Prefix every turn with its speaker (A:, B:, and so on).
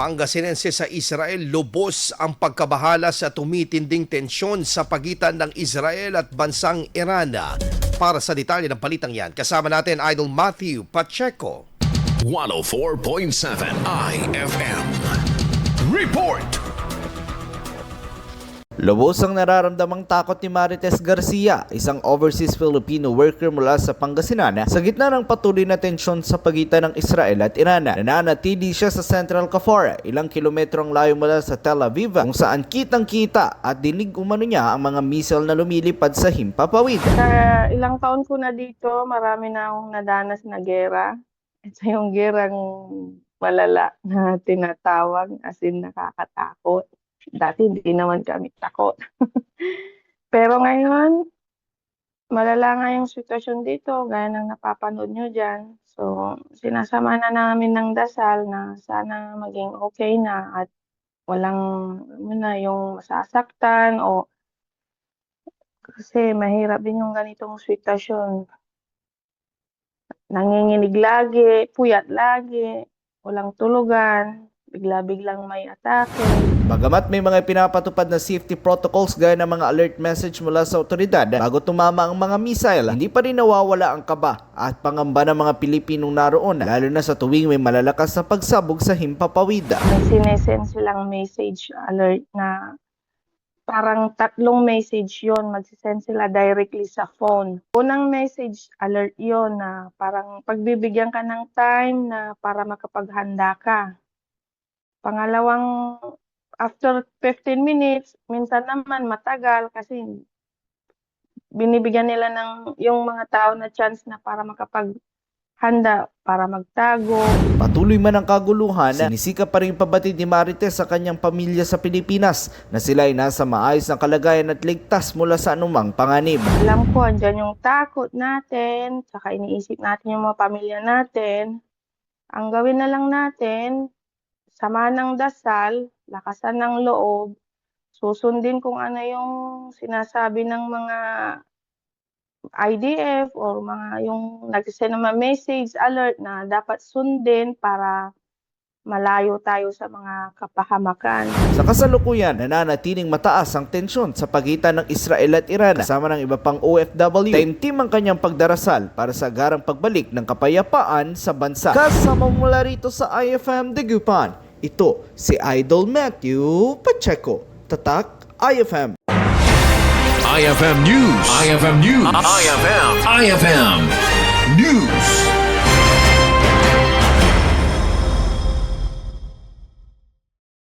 A: Pangasinense sa Israel lubos ang pagkabahala sa tumitinding tensyon sa pagitan ng Israel at bansang Iran. Para sa detalye ng palitang yan, kasama natin Idol Matthew Pacheco.
B: 104.7 IFM.
C: Lubos ang nararamdamang takot ni Marites Garcia, isang overseas Filipino worker mula sa Pangasinan sa gitna ng patuloy na tensyon sa pagitan ng Israel at Iran. Nananatili siya sa Central Kafar, ilang kilometro ang layo mula sa Tel Aviv kung saan kitang-kita at dinig umano niya ang mga missile na lumilipad sa himpapawid.
D: Sa ilang taon ko na dito, marami na akong nadanas na gera. Ito yung gerang malala na tinatawag as in nakakatakot. Dati hindi naman kami takot. Pero ngayon, malala nga yung sitwasyon dito, gaya ng napapanood nyo dyan. So, sinasama na namin ng dasal na sana maging okay na at walang ano na yung masasaktan o kasi mahirap din yung ganitong sitwasyon. Nanginginig lagi, puyat lagi, walang tulugan, bigla-biglang may atake.
C: Bagamat may mga pinapatupad na safety protocols gaya ng mga alert message mula sa otoridad bago tumama ang mga missile, hindi pa rin nawawala ang kaba at pangamba ng mga Pilipinong naroon lalo na sa tuwing may malalakas na pagsabog sa himpapawid.
D: May sinesend silang message alert na parang tatlong message yon magsisend sila directly sa phone. Unang message alert yon na parang pagbibigyan ka ng time na para makapaghanda ka. Pangalawang after 15 minutes, minsan naman matagal kasi binibigyan nila ng yung mga tao na chance na para makapaghanda, para magtago.
C: Patuloy man ang kaguluhan, sinisika pa rin pabatid ni Marites sa kanyang pamilya sa Pilipinas na sila ay nasa maayos na kalagayan at ligtas mula sa anumang panganib.
D: Alam ko, andyan yung takot natin, saka iniisip natin yung mga pamilya natin. Ang gawin na lang natin, sama ng dasal, lakasan ng loob, susundin kung ano yung sinasabi ng mga IDF or mga yung nagsisend ng mga message alert na dapat sundin para malayo tayo sa mga kapahamakan.
C: Sa kasalukuyan, nananatiling mataas ang tensyon sa pagitan ng Israel at Iran kasama ng iba pang OFW. Taimtim ang kanyang pagdarasal para sa agarang pagbalik ng kapayapaan sa bansa. Kasama mula rito sa IFM Dagupan, ito si Idol Matthew Pacheco. Tatak IFM.
B: IFM News. IFM News. IFM. IFM News.